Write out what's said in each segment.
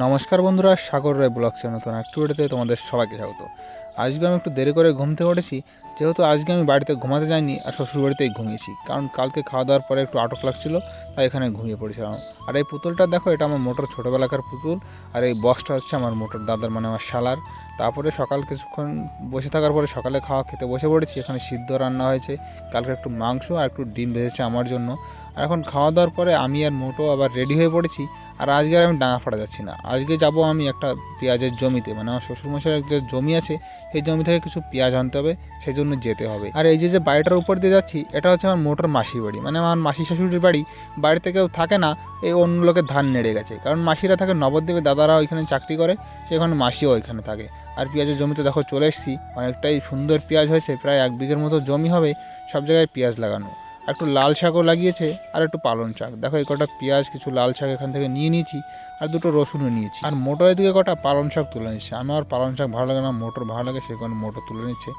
নমস্কার বন্ধুরা, সাগর রায় ব্লগসের নতুন একটু ভিডিওতে তোমাদের সবাইকে স্বাগত। আজকে আমি একটু দেরি করে ঘুম থেকে উঠেছি, যেহেতু আজকে আমি বাড়িতে ঘুমাতে যাইনি আর শ্বশুর বাড়িতেই ঘুমিয়েছি, কারণ কালকে খাওয়া দাওয়ার পরে একটু আটক লাগছিল, তাই এখানে ঘুমিয়ে পড়েছিলাম। আর এই পুতুলটা দেখো, এটা আমার মোটর ছোটোবেলাকার পুতুল, আর এই বক্সটা হচ্ছে আমার মোটর দাদার মানে আমার শালার। তারপরে সকাল কিছুক্ষণ বসে থাকার পরে সকালে খাওয়া খেতে বসে পড়েছি, এখানে সিদ্ধ রান্না হয়েছে, কালকে একটু মাংস আর একটু ডিম ভেজেছে আমার জন্য। আর এখন খাওয়া দাওয়ার পরে আমি আর মোটো আবার রেডি হয়ে পড়েছি আর আজকে আর আমি ডাঙা ফাটা যাচ্ছি না। আজকে যাব আমি একটা পেঁয়াজের জমিতে। মানে আমার শ্বশুরমশাইয়ের যে জমি আছে, সেই জমি থেকে কিছু পেঁয়াজ আনতে হবে, সেই জন্য যেতে হবে। আর এই যে যে বাড়িটার উপর দিয়ে যাচ্ছি, এটা হচ্ছে আমার মোটর মাসি বাড়ি। মানে আমার মাসি শাশুড়ির বাড়ি, বাড়িতে কেউ থাকে না, এই অন্য লোকের ধান নেড়ে গেছে। কারণ মাসিরা থাকে নবদ্বীপে, দাদারা ওইখানে চাকরি করে, সেখানে মাসিও ওইখানে থাকে। আর পেঁয়াজের জমিতে দেখো চলে এসেছি, অনেকটাই সুন্দর পেঁয়াজ হয়েছে, প্রায় এক বিঘের মতো জমি হবে, সব জায়গায় পেঁয়াজ লাগানো। একটু লাল শাকও লাগিয়েছে আর একটু পালং শাক। দেখো, এই কটা পেঁয়াজ, কিছু লাল শাক এখান থেকে নিয়ে নিয়েছি আর দুটো রসুনও নিয়েছি। আর মোটরের দিকে কটা পালং শাক তুলে নিচ্ছে। আমার পালং শাক ভালো লাগে না, মোটর ভালো লাগে, সে কারণে মোটর তুলে নিচ্ছে।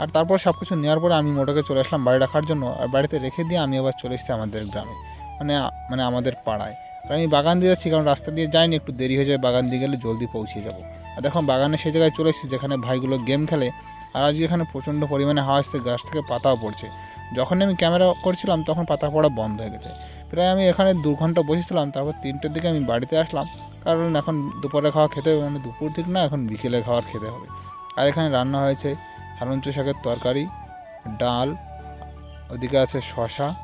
আর তারপর সব কিছু নেওয়ার পরে আমি মোটরকে চলে আসলাম বাড়ি রাখার জন্য। আর বাড়িতে রেখে দিয়ে আমি আবার চলে এসেছি আমাদের গ্রামে মানে মানে আমাদের পাড়ায়। আর আমি বাগান দিয়ে যাচ্ছি, কারণ রাস্তা দিয়ে যাইনি, একটু দেরি হয়ে যায়, বাগান দিয়ে গেলে জলদি পৌঁছে যাব। আর দেখো, বাগানে সেই জায়গায় চলে এসেছি, যেখানে ভাইগুলো গেম খেলে। আর আজকে এখানে প্রচণ্ড পরিমাণে হাওয়া আসছে গাছ থেকে পাতাও পড়ছে। যখন আমি ক্যামেরা করছিলাম, তখন পাতা পড়া বন্ধ হয়ে গেছে। প্রায় আমি এখানে দু ঘণ্টা বসেছিলাম, তারপর তিনটের দিকে আমি বাড়িতে আসলাম। কারণ এখন দুপুরে খাওয়া খেতে হবে মানে দুপুর দিক না, এখন বিকেলে খাওয়ার খেতে হবে। আর এখানে রান্না হয়েছে হালঞ্চ শাকের তরকারি, ডাল, ওদিকে আছে শশা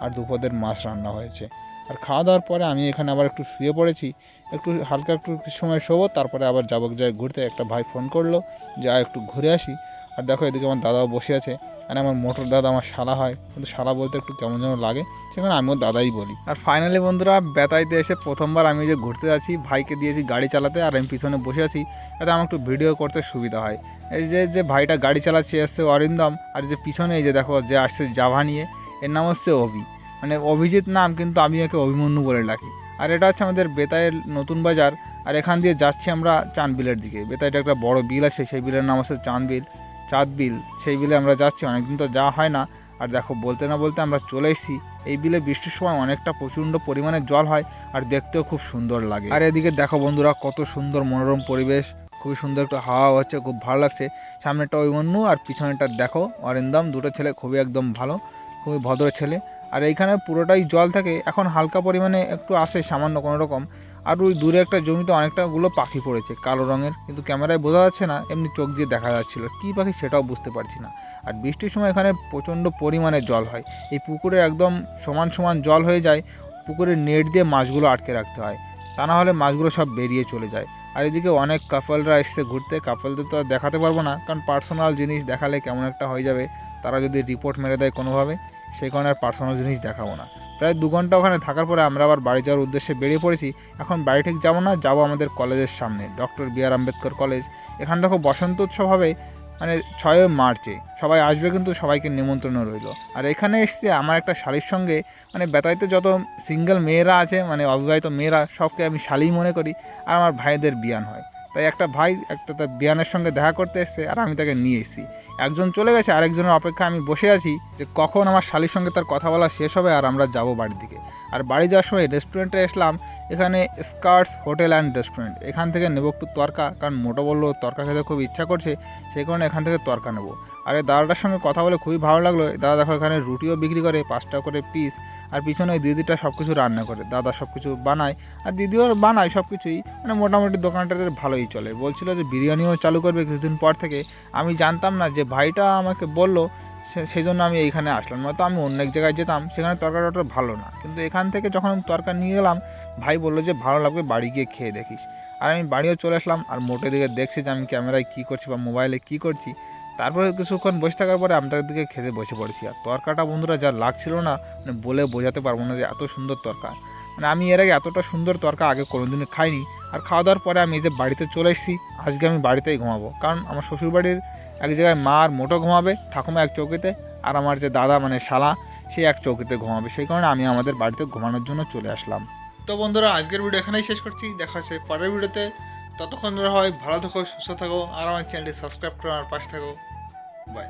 আর দুপদের মাছ রান্না হয়েছে। আর খাওয়া দাওয়ার পরে আমি এখানে আবার একটু শুয়ে পড়েছি, একটু হালকা একটু সময় শোবো, তারপরে আবার যাব যায় ঘুরতে। একটা ভাই ফোন করল, যে একটু ঘুরে আসি। আর দেখো এদিকে আমার দাদাও বসে আছে। মানে আমার মোটর দাদা আমার শালা হয়, কিন্তু শালা বলতে একটু কেমন যেন লাগে, সেখানে আমিও দাদাই বলি। আর ফাইনালি বন্ধুরা, বেতাইতে এসে প্রথমবার আমি যে ঘুরতে যাচ্ছি, ভাইকে দিয়েছি গাড়ি চালাতে, আর আমি পিছনে বসে আছি যাতে আমার একটু ভিডিও করতে সুবিধা হয়। এই যে যে ভাইটা গাড়ি চালাচ্ছে, এসছে অরিন্দম, আর যে পিছনে এই যে দেখো, যে আসছে জাভা নিয়ে, এর নাম হচ্ছে অভি। মানে অভিজিৎ নাম, কিন্তু আমি একে অভিমন্যু বলে ডাকি। আর এটা হচ্ছে আমাদের বেতাইয়ের নতুন বাজার, আর এখান দিয়ে যাচ্ছি আমরা চাঁদবিলের দিকে। বেতাইটা একটা বড় বিল আছে, সেই বিলের নাম হচ্ছে চাঁদবিল চাঁদ বিল, সেই বিলে আমরা যাচ্ছি, অনেকদিন তো যাওয়া হয় না। আর দেখো, বলতে না বলতে আমরা চলে এসেছি। এই বিলে বৃষ্টির সময় অনেকটা প্রচণ্ড পরিমাণে জল হয় আর দেখতেও খুব সুন্দর লাগে। আর এদিকে দেখো বন্ধুরা, কত সুন্দর মনোরম পরিবেশ, খুবই সুন্দর একটু হাওয়া হচ্ছে, খুব ভালো লাগছে। সামনেটা ওই অভিমন্যু আর পিছনেটা দেখো, অরিন্দম, দুটো ছেলে, খুবই একদম ভালো, খুবই ভদ্র ছেলে। আর এইখানে পুরোটাই জল থাকে, এখন হালকা পরিমাণে একটু আসে সামান্য কোনো রকম। আর ওই দূরে একটা জমিতে অনেকটাগুলো পাখি পড়েছে, কালো রঙের, কিন্তু ক্যামেরায় বোঝা যাচ্ছে না, এমনি চোখ দিয়ে দেখা যাচ্ছিল। কী পাখি সেটাও বুঝতে পারছি না। আর বৃষ্টির সময় এখানে প্রচণ্ড পরিমাণে জল হয়। এই পুকুরে একদম সমান সমান জল হয়ে যায় পুকুরের নেট দিয়ে মাছগুলো আটকে রাখতে হয়। তা না হলে মাছগুলো সব বেরিয়ে চলে যায়। আর এদিকে অনেক কাপলরা এসছে ঘুরতে, কাপলদের তো দেখাতে পারব না, কারণ পার্সোনাল জিনিস দেখালে কেমন একটা হয়ে যাবে, তারা যদি রিপোর্ট মেরে দেয় কোনোভাবে। সেই কারণে আর পার্সোনাল জিনিস দেখাবো না। প্রায় দু ঘণ্টা ওখানে থাকার পরে আমরা আবার বাড়ি যাওয়ার উদ্দেশ্যে বেরিয়ে পড়েছি। এখন বাড়ি ঠিক যাব না, যাব আমাদের কলেজের সামনে, doctor B R Ambedkar college. এখানে দেখো বসন্ত উৎসব হবে মানে ছয় মার্চে সবাই আসবে কিন্তু সবাইকে নিমন্ত্রণ রইল। আর এখানে এসছে আমার একটা শালির সঙ্গে মানে বেতাইতে যত সিঙ্গেল মেয়েরা আছে মানে অবিবাহিত মেয়েরা, সবকে আমি শালি মনে করি। আর আমার ভাইদের বিয়ান হয়। তাই একটা ভাই, একটা তার বিয়ানের সঙ্গে দেখা করতে এসছে আর আমি তাকে নিয়ে এসেছি। একজন চলে গেছে, আরেকজনের অপেক্ষা আমি বসে আছি যে কখন আমার শালির সঙ্গে তার কথা বলা শেষ হবে আর আমরা যাব বাড়ির দিকে। আর বাড়ি যাওয়ার সময় রেস্টুরেন্টে এসলাম, এখানে স্কার্টস হোটেল অ্যান্ড রেস্টুরেন্ট এখান থেকে নেব একটু তরকা, কারণ মোটো বলল তরকা খেতে খুব ইচ্ছা করছে সেই কারণে এখান থেকে তরকা নেব। আর এই দাদাটার সঙ্গে কথা বলে খুবই ভালো লাগল। দাদা দেখো এখানে রুটিও বিক্রি করে পাঁচটা করে পিস আর পিছনে ওই দিদিটা সব কিছু রান্না করে, দাদা সব কিছু বানায়, আর দিদিও বানায় সব কিছুই মানে মোটামুটি দোকানটাতে ভালোই চলে। বলছিল যে বিরিয়ানিও চালু করবে কিছুদিন পর থেকে। আমি জানতাম না যে ভাইটা আমাকে বলল সেই জন্য আমি এইখানে আসলাম। নয়তো আমি অন্য এক জায়গায় যেতাম, সেখানে তরকারিটা অতটা ভালো না। কিন্তু এখান থেকে যখন আমি তরকারি নিয়ে গেলাম ভাই বলল যে ভালো লাগবে, বাড়ি গিয়ে খেয়ে দেখিস। আর আমি বাড়িও চলে আসলাম, আর মোটে দিকে দেখছি যে আমি ক্যামেরায় কী করছি বা মোবাইলে কী করছি। তারপরে কিছুক্ষণ বসে থাকার পরে আমটার দিকে খেতে বসে পড়েছি। আর তরকাটা বন্ধুরা যা লাগছিল না মানে বলে বোঝাতে পারব না যে এত সুন্দর তরকা। মানে আমি এর আগে এতটা সুন্দর তরকা আগে কোনোদিনও খাইনি। আর খাওয়া দাওয়ার পরে আমি এই যে বাড়িতে চলে এসেছি, আজকে আমি বাড়িতেই ঘুমাবো। কারণ আমার শ্বশুরবাড়ির এক জায়গায় মা আর মোটো ঘুমাবে, ঠাকুমা এক চৌকিতে, আর আমার যে দাদা মানে শালা, সে এক চৌকিতে ঘুমাবে। সেই কারণে আমি আমাদের বাড়িতে ঘুমানোর জন্য চলে আসলাম। তো বন্ধুরা, আজকের ভিডিও এখানেই শেষ করছি। দেখা হচ্ছে পরের ভিডিওতে ততক্ষণ ধরে হয় ভালো থাকো, সুস্থ থাকো, আর আমার চ্যানেলটি সাবস্ক্রাইব করো আর পাশে থাকো। বাই